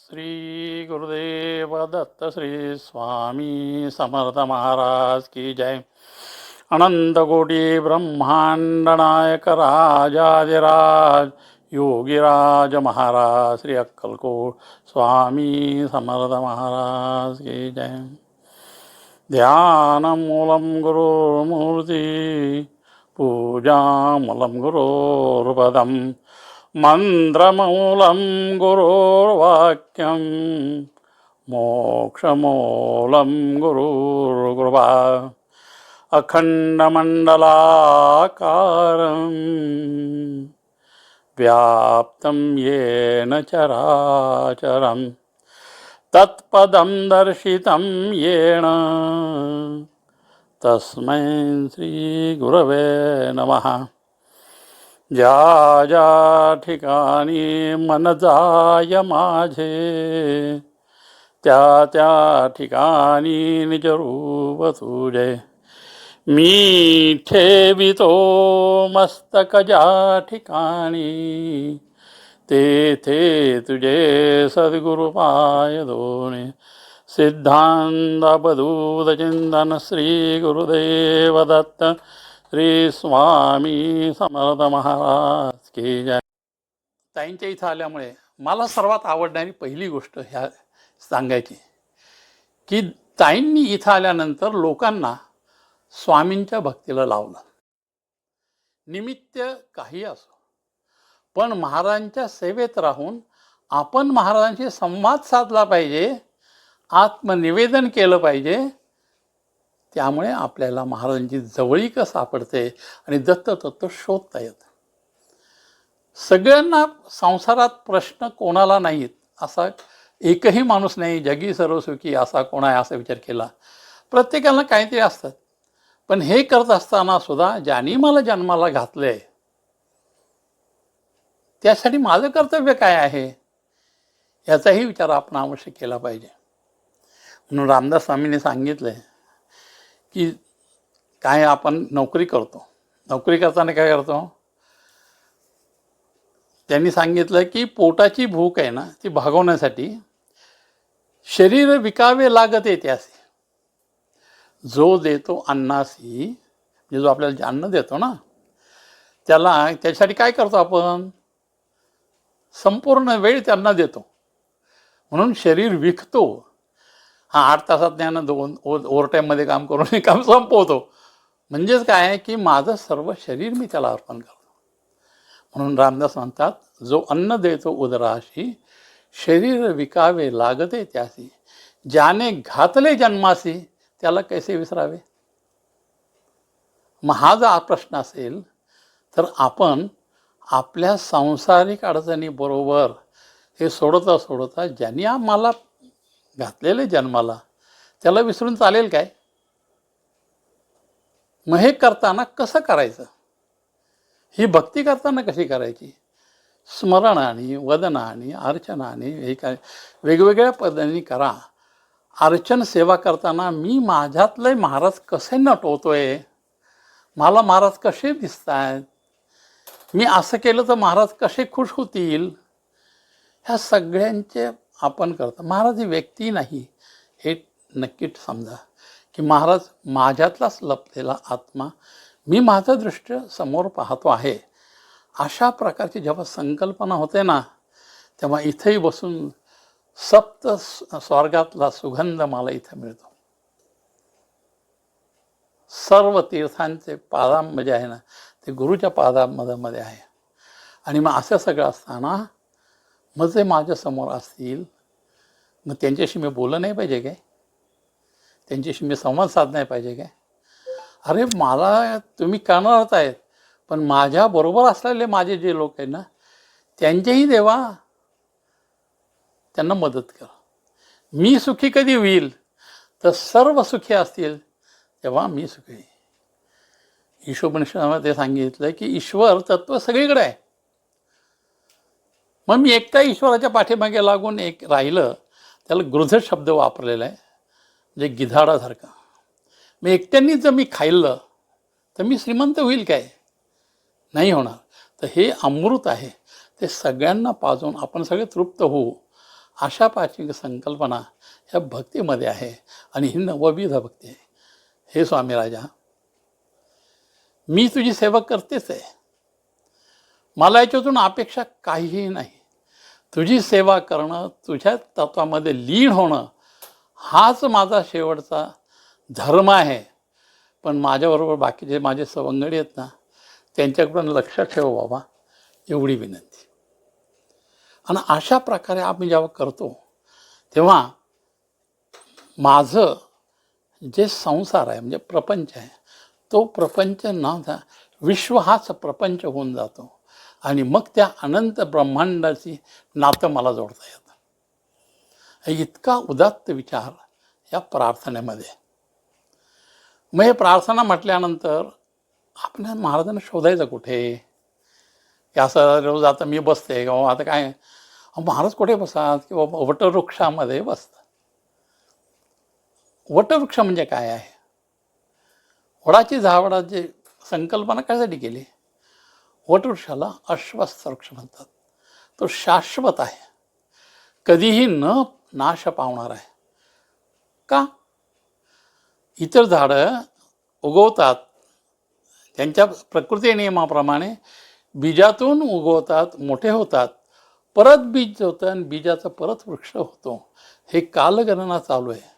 श्री गुरुदेव दत्त श्री स्वामी समर्थ महाराज की जय। अनंत कोटी ब्रह्मांड नायक राजाधिराज योगीराज महाराज श्री अक्कलकोट स्वामी समर्थ महाराज की जय। ध्यानमूलं गुरुर्मूर्ति पूजामूलं गुरोर्पदं मन्त्रमूलं गुरोर्वाक्यं मोक्षमूलं गुरुर्गुरुवा अखण्डमण्डलाकारं व्याप्तं येन चराचरं तत्पदं दर्शितं येन। तस्मै श्रीगुरवे नमः। ज्या ज्या ठिकाणी मन जाय माझे त्या त्या ठिकाणी निजरूप तुझे. मी ठेवितो मस्तक ज्या ठिकाणी तेथे तुझे सद्गुरुपाय दोने. सिद्धांत चिंतन श्री गुरुदेव दत्त श्री स्वामी समर्थ महाराज की जय ताईंच्या इथं आल्यामुळे मला सर्वात आवडणारी पहिली गोष्ट ह्या सांगायची की ताईंनी इथं आल्यानंतर लोकांना स्वामींच्या भक्तीला लावलं. निमित्त काही असो पण महाराजांच्या सेवेत राहून आपण महाराजांशी संवाद साधला पाहिजे आत्मनिवेदन केलं पाहिजे त्यामुळे आपल्याला महाराजांची जवळीक सापडते आणि दत्ततत्व शोधता येतं. सगळ्यांना संसारात प्रश्न कोणाला नाहीत असा एकही माणूस नाही जगी सर्वसुखी असा कोण आहे असा विचार केला. प्रत्येकाला काहीतरी असतात पण हे करत असताना सुद्धा ज्यांनी मला जन्माला घातलं आहे त्यासाठी माझं कर्तव्य काय आहे? याचाही विचार आपण अवश्य केला पाहिजे. म्हणून रामदास स्वामींनी सांगितलं आहे की काय आपण नोकरी करतो. नोकरी करताना काय करतो? त्यांनी सांगितलं की पोटाची भूक आहे ना ती भागवण्यासाठी शरीर विकावे लागत येते असे. जो देतो अन्नासी म्हणजे जो आपल्याला जे अन्न देतो ना त्याला त्याच्यासाठी काय करतो आपण? संपूर्ण वेळ त्यांना देतो. म्हणून शरीर विकतो. हा आठ तासात ज्ञान दोन ओ टाईममध्ये काम करून हे काम संपवतो. म्हणजेच काय आहे की माझं सर्व शरीर मी त्याला अर्पण करतो. म्हणून रामदास म्हणतात जो अन्न देतो उदराशी शरीर विकावे लागते त्यासी ज्याने घातले जन्मासी त्याला कैसे विसरावे? मग हा जर हा प्रश्न असेल तर आपण आपल्या सांसारिक अडचणीबरोबर हे सोडता सोडता ज्यांनी आम्हाला घातलेले जन्माला. त्याला विसरून चालेल काय? मग हे करताना कसं करायचं? ही भक्ती करताना कशी करायची? स्मरणाने वदनाने अर्चनाने हे काय? वेगवेगळ्या पद्धतीने करा. अर्चन सेवा करताना मी माझ्यातले महाराज कसे नटवतोय? मला महाराज कसे दिसत आहेत मी असं केलं तर महाराज कसे खुश होतील? ह्या सगळ्यांचे आपण करतो. महाराज ही व्यक्ती नाही. हे नक्कीच समजा की महाराज माझ्यातलाच लपलेला आत्मा मी माझं दृष्ट समोर पाहतो आहे. अशा प्रकारची जेव्हा संकल्पना होते ना तेव्हा इथेही बसून सप्त स्वर्गातला सुगंध मला इथं मिळतो. सर्व तीर्थांचे पादांमध्ये म्हणजे आहे ना ते गुरुच्या पादामध्ये मध्ये आहे. आणि मग असं सगळं असताना मग जे माझ्यासमोर असतील. मग त्यांच्याशी मी बोललं नाही पाहिजे काय? त्यांच्याशी मी संवाद साध नाही पाहिजे काय? अरे मला तुम्ही करणारच आहेत. पण माझ्याबरोबर असलेले माझे जे लोक आहेत ना त्यांचेही देवा त्यांना मदत कर. मी सुखी कधी होईल? तर सर्व सुखी असतील. तेव्हा मी सुखी. होईल. ईशोपनिषदामध्ये सांगितलं की ईश्वर तत्व सगळीकडे आहे. मग मी एकटा ईश्वराच्या पाठीमागे लागून एक राहिलं त्याला गृध शब्द वापरलेला आहे म्हणजे गिधाडासारखा. मी एकट्यांनी जर मी खाल्लं तर मी श्रीमंत होईल काय? नाही होणार. तर हे अमृत आहे. ते सगळ्यांना पाजून आपण सगळे तृप्त होऊ अशा पाचवी संकल्पना ह्या भक्तीमध्ये आहे आणि ही नवविध भक्ती आहे. हे स्वामी राजा मी तुझी सेवा करतेच आहे. मला याच्यातून अपेक्षा काहीही नाही. तुझी सेवा करणं तुझ्या तत्वामध्ये लीन होणं हाच माझा शेवटचा धर्म आहे. पण माझ्याबरोबर बाकीचे माझे सवंगडी आहेत ना त्यांच्याकडून लक्ष ठेव बाबा एवढी विनंती. आणि अशा प्रकारे आम्ही जेव्हा करतो तेव्हा माझं जे संसार आहे म्हणजे प्रपंच आहे तो प्रपंच न विश्व हाच प्रपंच होऊन जातो. आणि मग त्या अनंत ब्रह्मांडाची नातं मला जोडता येतं. हे इतका उदात्त विचार या प्रार्थनेमध्ये. मग हे प्रार्थना म्हटल्यानंतर आपल्या महाराजांना शोधायचं कुठे? की असं रोज आता मी बसते किंवा आता काय? महाराज कुठे बसतात? किंवा वटवृक्षामध्ये बसतात. वटवृक्ष म्हणजे काय आहे? वडाची झावडाची संकल्पना कशासाठी केली? वटवृक्षाला अश्वस्थ वृक्ष म्हणतात. तो शाश्वत आहे. कधीही न नाश पावणार आहे. का? इतर झाडं उगवतात. त्यांच्या प्रकृती नियमाप्रमाणे बीजातून उगवतात मोठे होतात. परत बीज होतं आणि बीजाचा परत वृक्ष होतो. हे कालगणना चालू आहे.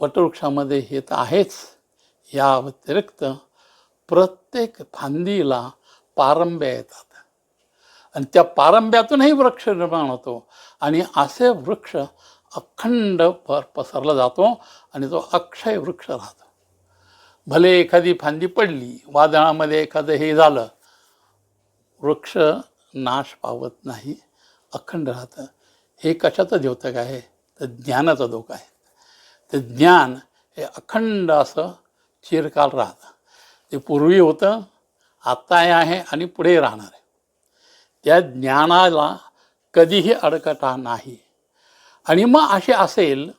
वटवृक्षामध्ये हे तर आहेच. या व्यतिरिक्त प्रत्येक फांदीला पारंब्या येतात. आणि त्या पारंब्यातूनही वृक्ष निर्माण होतो. आणि असे वृक्ष अखंड पर पसरला जातो आणि तो अक्षय वृक्ष राहतो. भले एखादी फांदी पडली वादळामध्ये एखादं हे झालं वृक्ष नाश पावत नाही अखंड राहतं. हे कशाचं द्योतक आहे? तर ज्ञानाचं धोका आहे. ते ज्ञान हे अखंड असं चिरकाल राहतं. ते पूर्वी होतं आत्ता आहे आणि पुढे राहणार आहे. त्या ज्ञानाला कधीही अडकटा नाही. आणि मग असे असेल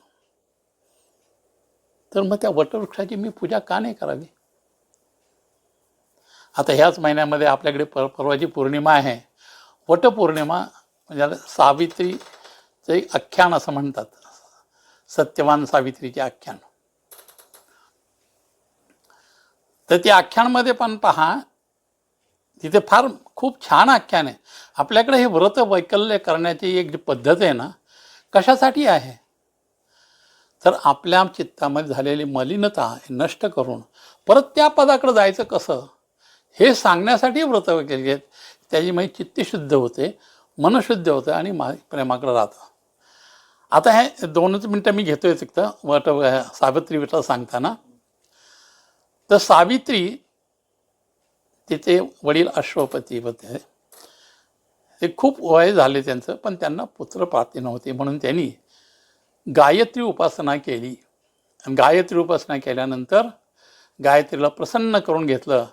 तर मग त्या वटवृक्षाची मी पूजा का नाही करावी? आता ह्याच महिन्यामध्ये आपल्याकडे पर परवाची पौर्णिमा आहे. वटपौर्णिमा म्हणजे सावित्रीचं एक आख्यान असं म्हणतात. सत्यवान सावित्रीचे आख्यान. तर त्या आख्यानमध्ये पण पहा तिथे फार खूप छान आख्यान आहे. आपल्याकडे हे व्रत वैकल्य करण्याची एक जी पद्धत आहे ना कशासाठी आहे? तर आपल्या चित्तामध्ये झालेली मलिनता हे नष्ट करून परत त्या पदाकडे जायचं कसं? हे सांगण्यासाठी व्रत वैकल्य आहेत. त्याची म्हणजे चित्त शुद्ध होते मनशुद्ध होतं आणि मा प्रेमाकडे राहतं आता हे दोनच मिनटं मी घेतोय तिथं वट सावित्री विटा सांगताना. तर सावित्री तिचे वडील अश्वपती होते. ते खूप वय झाले त्यांचं पण त्यांना पुत्र प्राप्ती नव्हती. म्हणून त्यांनी गायत्री उपासना केली. आणि गायत्री उपासना केल्यानंतर गायत्रीला प्रसन्न करून घेतलं.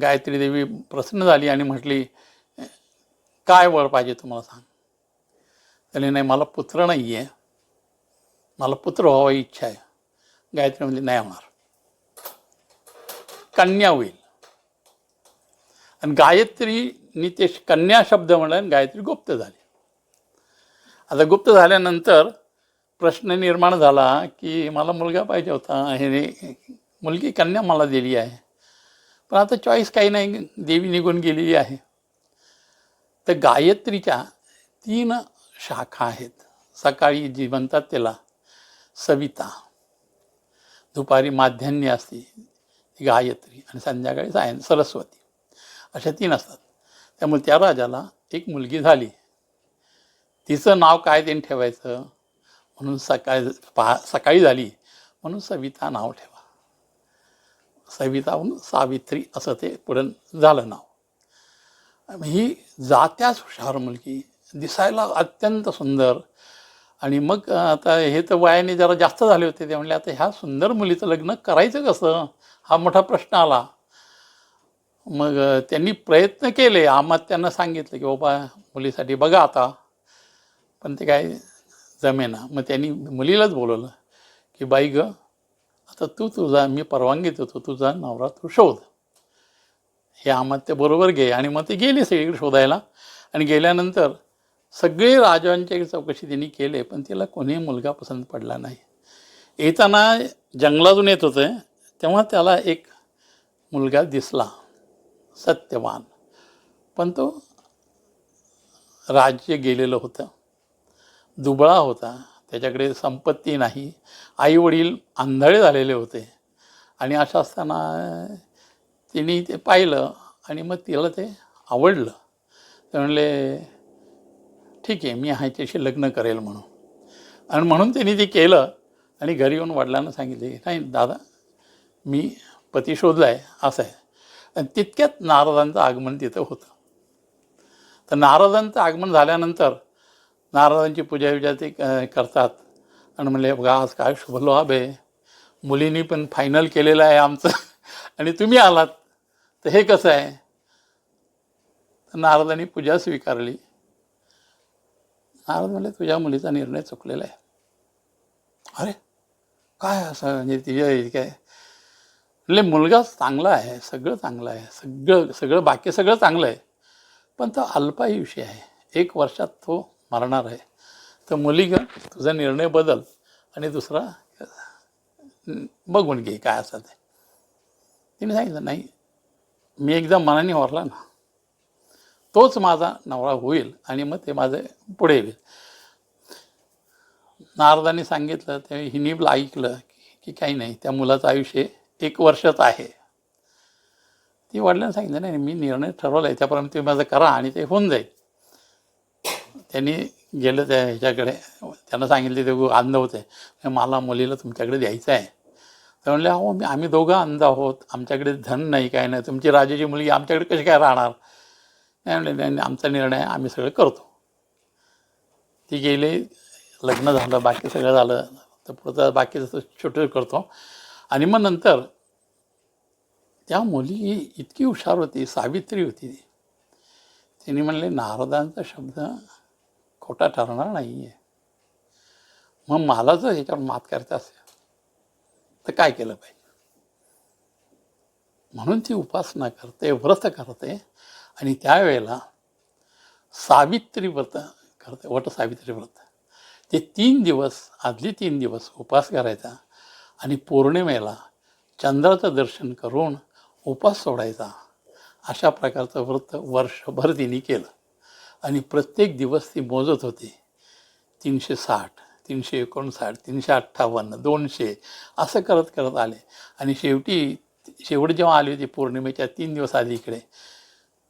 गायत्री देवी प्रसन्न झाली आणि म्हटली काय वळ पाहिजे तुम्हाला सांग. त्याने नाही मला पुत्र नाही आहे मला पुत्र व्हावा इच्छा आहे. गायत्री म्हणजे नाही होणार. कन्या होईल. आणि गायत्रीनी ते कन्या शब्द म्हणला आणि गायत्री गुप्त झाली. आता गुप्त झाल्यानंतर प्रश्न निर्माण झाला की मला मुलगा पाहिजे होता हे मुलगी कन्या मला दिली आहे. पण आता चॉईस काही नाही देवी निघून गेलेली आहे. तर गायत्रीच्या तीन शाखा आहेत. सकाळी जी म्हणतात त्याला सविता. दुपारी माध्यान्य असते गायत्री. आणि संध्याकाळी सायन सरस्वती. अशा तीन असतात. त्यामुळे त्या राजाला एक मुलगी झाली. तिचं नाव काय त्यांनी ठेवायचं? म्हणून सकाळी पहा सकाळी झाली. म्हणून सविता नाव ठेवा. सविता म्हणून सावित्री असं ते पुढं झालं नाव. ही जात्याच हुशार मुलगी. दिसायला अत्यंत सुंदर. आणि मग आता हे तर वयाने जरा जास्त झाले होते. ते म्हणले आता ह्या सुंदर मुलीचं लग्न करायचं कसं? हा मोठा प्रश्न आला. मग त्यांनी प्रयत्न केले. आम्हाला त्यांना सांगितलं की बाबा मुलीसाठी बघा आता. पण ते काय जमेना. मग त्यांनी मुलीलाच बोलवलं की बाई ग आता तू तुझा मी परवानगी देतो. तुझा नवरा तू शोध. हे आम्हाला ते बरोबर घे. आणि मग ते गेले सगळीकडे शोधायला. आणि गेल्यानंतर सगळे राजांच्या चौकशी त्यांनी केले पण तिला कोणीही मुलगा पसंत पडला नाही. येताना जंगलातून येत होते तेव्हा त्याला एक मुलगा दिसला. सत्यवान. पण तो राज्य गेलेलं होतं. दुबळा होता. त्याच्याकडे संपत्ती नाही. आई वडील आंधळे झालेले होते. आणि असं असताना तिने ते पाहिलं आणि मग तिला ते आवडलं. ते म्हणले ठीक आहे मी ह्याच्याशी लग्न करेल म्हणून. आणि म्हणून त्यांनी ते केलं आणि घरी येऊन वडिलांना सांगितले नाही दादा मी पती शोधला आहे असं आहे. आणि तितक्यात नारदांचं आगमन तिथं होतं. तर नारदांचं आगमन झाल्यानंतर नारदांची पूजा विजा ते करतात. आणि म्हणले बघा आज काय शुभलाभ आहे. मुलींनी पण फायनल केलेलं आहे आमचं. आणि तुम्ही आलात. तर हे कसं आहे? तर नारदांनी पूजा स्वीकारली. नारद म्हणले तुझ्या मुलीचा निर्णय चुकलेला आहे. अरे काय असं? म्हणजे तिच्या काय म्हणले मुलगा चांगला आहे सगळं चांगलं आहे सगळं सगळं बाकी सगळं चांगलं आहे. पण तो अल्पायुषी आहे. एक वर्षात तो मरणार आहे. तर मुली ग तुझा निर्णय बदल आणि दुसरा बघून घे काय असं ते. तिने सांगितलं नाही मी एकदा मनाने वरला ना तोच माझा नवरा होईल आणि मग ते माझे पुढे येईल. नारदाने सांगितलं ते हिनीबला ऐकलं की काही नाही त्या मुलाचं आयुष्य एक वर्षच आहे. ती वडिलांना सांगितलं नाही मी निर्णय ठरवला आहे त्याप्रमाणे तुम्ही माझं करा आणि ते होऊन जाईल. त्यांनी गेलं त्या ह्याच्याकडे. त्यांना सांगितले ते अंध होते मला मुलीला तुमच्याकडे द्यायचं आहे. तर म्हणले अहो मी आम्ही दोघं अंध आहोत. आमच्याकडे धन नाही काय नाही. तुमची राजाची मुलगी आमच्याकडे कशी काय राहणार? नाही म्हणले नाही आमचा निर्णय आम्ही सगळं करतो. ती गेली लग्न झालं बाकी सगळं झालं. तर पुढचं बाकीचं छोटं करतो. आणि मग नंतर त्या मुली इतकी हुशार होती सावित्री होती. ती तिने म्हणले नारदांचा शब्द खोटा ठरणार नाही आहे मग मला जर ह्याच्यावर मात करायचं असेल तर काय केलं पाहिजे? म्हणून ती उपासना करते व्रत करते आणि त्यावेळेला सावित्री व्रत करते वट सावित्री व्रत. ते तीन दिवस आदली तीन दिवस उपास करायचा. आणि पौर्णिमेला चंद्राचं दर्शन करून उपास सोडायचा. अशा प्रकारचं व्रत वर्षभर तिने केलं. आणि प्रत्येक दिवस ती मोजत होती. तीनशे साठ तीनशे एकोणसाठ तीनशे अठ्ठावन्न दोनशे असं करत करत आले. आणि शेवटी शेवट जेव्हा आली होती पौर्णिमेच्या तीन दिवस आधी इकडे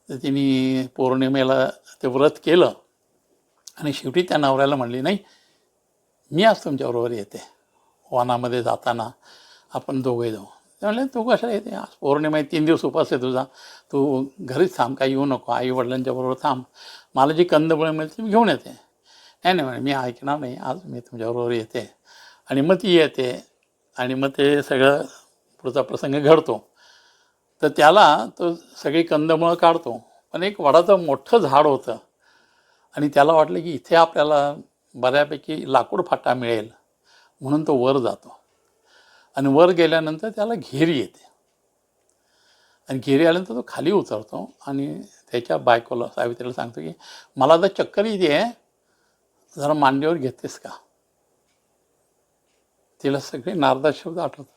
तर तिने पौर्णिमेला ते व्रत केलं. आणि शेवटी त्या नवऱ्याला म्हणली नाही मी आज तुमच्याबरोबर येते. वनामध्ये जाताना आपण दोघे जाऊ. ते म्हणले तू कशाला येते? आज पौर्णिमा आहे, तीन दिवस उपास आहे तुझा. तू घरीच थांब काही येऊ नको. आई वडिलांच्या बरोबर थांब. मला जी कंदमुळं मिळते मी घेऊन येते. नाही नाही म्हणे मी ऐकणार नाही. आज मी तुमच्याबरोबर येते. आणि मग ती येते आणि मग ते सगळं पुढचा प्रसंग घडतो. तर त्याला तो सगळी कंदमुळं काढतो. पण एक वडाचं मोठं झाड होतं. आणि त्याला वाटलं की इथे आपल्याला बऱ्यापैकी लाकूड फाटा मिळेल. म्हणून तो वर जातो. आणि वर गेल्यानंतर त्याला घेरी येते. आणि घेरी आल्यानंतर तो खाली उतरतो आणि त्याच्या बायकोला सावित्रीला सांगतो की मला आता चक्कर येते जरा मांडीवर घेतेस का? तिला सगळे नारदा शब्द आठवतात.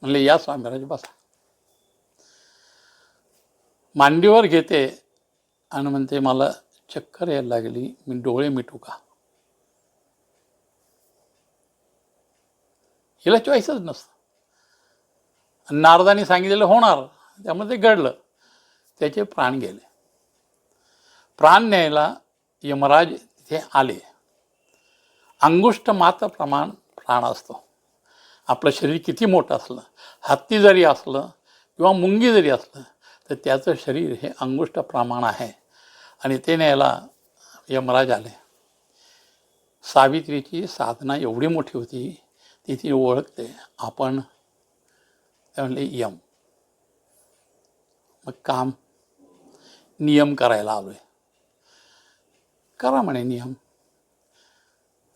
म्हणले या स्वामीराज बसा. मांडीवर घेते आणि म्हणते मला चक्कर यायला लागली मी डोळे मिटू का? हिला चॉईसच नसतं. नारदाने सांगितलेलं होणार त्यामुळे ते घडलं. त्याचे प्राण गेले. प्राण न्यायला यमराज तिथे आले. अंगुष्ट मात्र प्रमाण प्राण असतो. आपलं शरीर किती मोठं असलं हत्ती जरी असलं किंवा मुंगी जरी असलं तर त्याचं शरीर हे अंगुष्ट प्रमाण आहे. आणि ते न्यायला यमराज आले. सावित्रीची साधना एवढी मोठी होती ती ती ओळखते. आपण म्हणले यम. मग काम नियम करायला आलो आहे करा म्हणे नियम.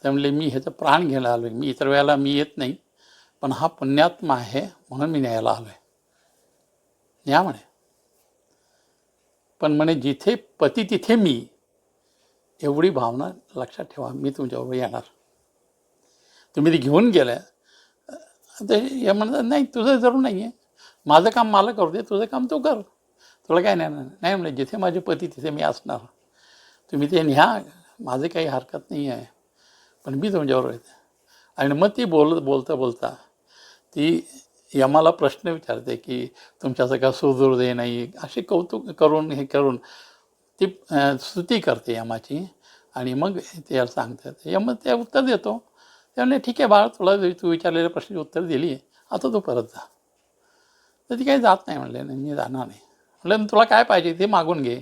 ते म्हणले मी ह्याचं प्राण घ्यायला आलो आहे मी इतर वेळेला मी येत नाही पण हा पुण्यात्मा आहे म्हणून मी न्यायला आलो आहे न्या म्हणे. पण म्हणे जिथे पती तिथे मी. एवढी भावना लक्षात ठेवा मी तुमच्याबरोबर येणार. तुम्ही ते घेऊन गेल्या. ते हे म्हणतात नाही तुझं जरूर नाही आहे माझं काम मला करू दे तुझं काम तू कर. तुला काय नाही नाही म्हणजे जिथे माझे पती तिथे मी असणार. तुम्ही ते न्या माझे काही हरकत नाही आहे पण मी तुमच्याबरोबर येते आणि मग ती बोलत बोलता बोलता ती यमाला प्रश्न विचारते की तुमच्याचं का सुदुर्दय नाही. असे कौतुक करून हे करून ती स्तुती करते यमाची. आणि मग ते सांगतात. यम ते उत्तर देतो. त्यामुळे ठीक आहे बाळ तुला तू विचारलेल्या प्रश्नाची उत्तर दिली आता तू परत जा. तर ती काही जात नाही म्हणले नाही मी जाणार नाही. म्हणलं "मग तुला काय पाहिजे ते मागून घे.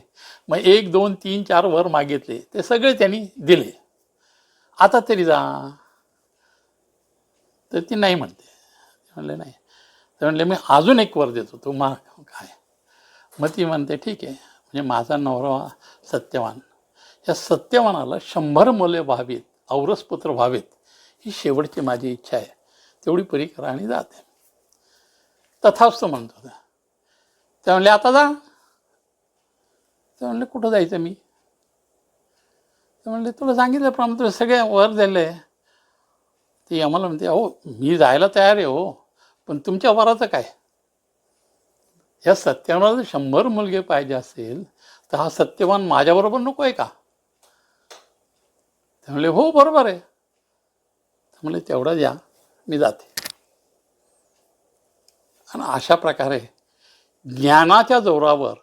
मग एक दोन तीन चार वर मागितले ते सगळे त्यांनी दिले. आता तरी जा. तर ती नाही म्हणते. म्हणले नाही. तर म्हणले मी अजून एक वर देतो तू मा काय? मग ती म्हणते ठीक आहे. म्हणजे माझा नवरा सत्यवान. या सत्यवानाला शंभर मुले व्हावीत औरसपुत्र व्हावेत ही शेवटची माझी इच्छा आहे. तेवढी परिकरा आणि जाते. तथास्तु म्हणतो त्या ते म्हणले आता जा. ते म्हणले कुठं जायचं मी? ते म्हणले तुला सांगितलं पण तुला सगळे वर दिले. ते आम्हाला म्हणते अहो मी जायला तयार आहे हो पण तुमच्या वराचं काय? या सत्यवानाला जर शंभर मुलगे पाहिजे असेल तर हा सत्यवान माझ्याबरोबर नको आहे का? ते म्हणले हो बरोबर आहे. म्हणजे तेवढा तेवढं द्या मी जाते. आणि अशा प्रकारे ज्ञानाच्या जोरावर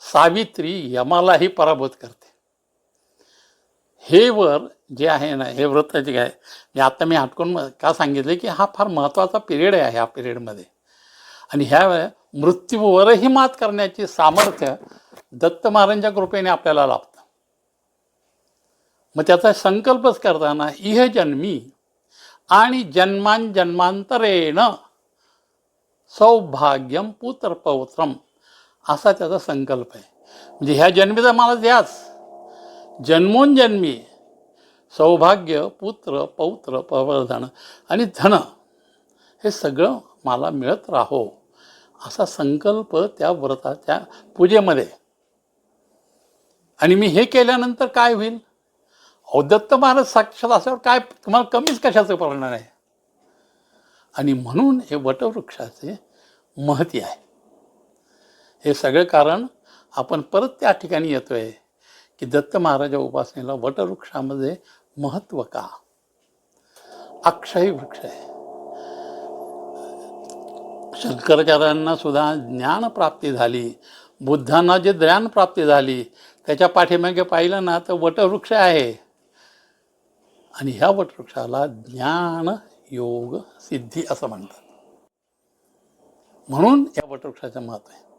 सावित्री यमालाही पराभूत करते. हे वर जे आहे ना हे व्रत जे आहे जे आता मी आटकून का सांगितले की हा फार महत्त्वाचा पिरियड आहे ह्या पिरियडमध्ये. आणि ह्या वेळे मृत्यूवरही मात करण्याची सामर्थ्य दत्त महाराजांच्या कृपेने आपल्याला लाभतं. मग त्याचा संकल्पच करताना इह जन्मी आणि जन्मांजन्मांतरेण सौभाग्यम पुत्र पौत्रम असा त्याचा संकल्प आहे. म्हणजे ह्या जन्मी तर मला द्याच. जन्मोनजन्मी सौभाग्य पुत्र पौत्र प्रवर्धन आणि धन हे सगळं मला मिळत राहो. असा संकल्प त्या व्रताच्या पूजेमध्ये. आणि मी हे केल्यानंतर काय होईल? अहो दत्त महाराज साक्षात असल्यावर काय तुम्हाला कमीच कशाचं पडणार आहे? आणि म्हणून हे वटवृक्षाचे महती आहे. हे सगळं कारण आपण परत त्या ठिकाणी येतो आहे की दत्त महाराजा उपासनेला वटवृक्षामध्ये महत्त्व का? अक्षय वृक्ष आहे. शंकराचार्यांना सुद्धा ज्ञान प्राप्ती झाली बुद्धांना जे ज्ञान प्राप्ती झाली त्याच्या पाठीमागे पाहिलं ना तर वटवृक्ष आहे. आणि ह्या वटवृक्षाला ज्ञान योग सिद्धी असं म्हणतात. म्हणून या वटवृक्षाचं महत्त्व आहे.